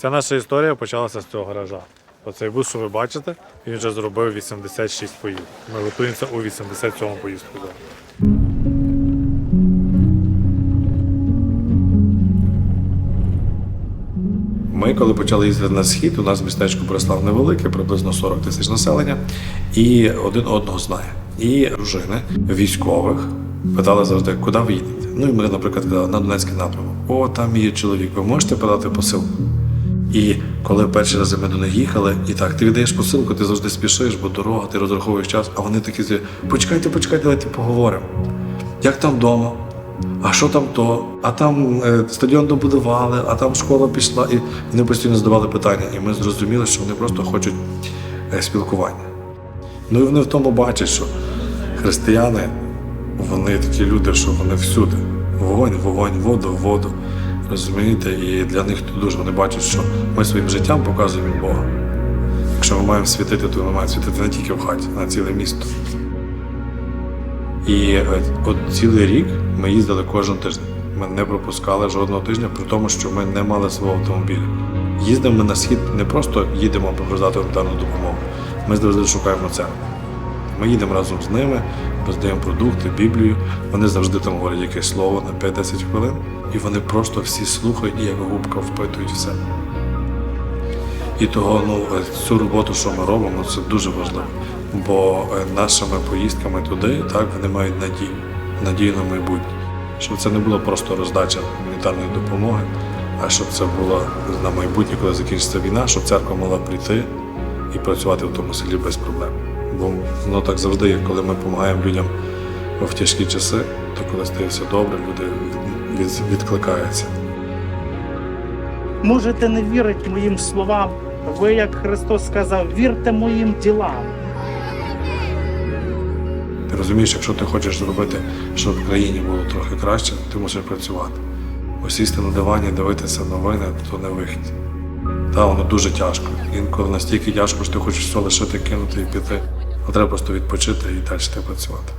Вся наша історія почалася з цього гаража. Оцей бус, що ви бачите, він вже зробив 86 поїздок. Ми готуємося у 87-му поїздку. Ми, коли почали їздити на схід, у нас містечко Борислав невелике, приблизно 40 тисяч населення, і один одного знає. І дружини військових питали завжди, куди ви їдете. Ну і ми, наприклад, казали, на Донецький напрямок. О, там є чоловік, ви можете подати посилку? І коли перші рази ми до них їхали, і так, ти віддаєш посилку, ти завжди спішиш, бо дорога, ти розраховуєш час, а вони такі, зі, почекайте, почекайте, давайте поговоримо. Як там вдома? А що там то? А там е, стадіон добудували, а там школа пішла. І вони постійно задавали питання. І ми зрозуміли, що вони просто хочуть е, спілкування. Ну і вони в тому бачать, що християни, вони такі люди, що вони всюди. Вогонь, вогонь, воду, воду. Розумієте? І для них це дуже вони бачать, що ми своїм життям показуємо Бога. Якщо ми маємо світити, то ми маємо світити не тільки в хаті, а на ціле місто. І е, от цілий рік ми їздили кожен тиждень. Ми не пропускали жодного тижня, при тому, що ми не мали свого автомобіля. Їздимо ми на схід не просто їдемо попродати гуманітарну допомогу. Ми завжди шукаємо церкву. Ми їдемо разом з ними, роздаємо продукти, Біблію. Вони завжди там говорять якесь слово на 5-10 хвилин, і вони просто всі слухають і як губка впитують все. І того ну, цю роботу, що ми робимо, це дуже важливо. Бо е, нашими поїздками туди так вони мають надію, надію на майбутнє. Щоб це не було просто роздача гуманітарної допомоги, а щоб це було на майбутнє, коли закінчиться війна, щоб церква могла прийти і працювати в тому селі без проблем. Бо воно так завжди є, коли ми допомагаємо людям в тяжкі часи, то коли стає все добре, люди від- від- відкликаються. Можете не вірити моїм словам. Ви, як Христос сказав, вірте моїм ділам. Ти розумієш, якщо ти хочеш зробити, щоб в країні було трохи краще, ти мусиш працювати. Бо сісти на дивані, дивитися новини, то не вихід. Та воно дуже тяжко. Інколи настільки тяжко, що ти хочеш все лишити, кинути і піти. Треба просто відпочити і далі працювати.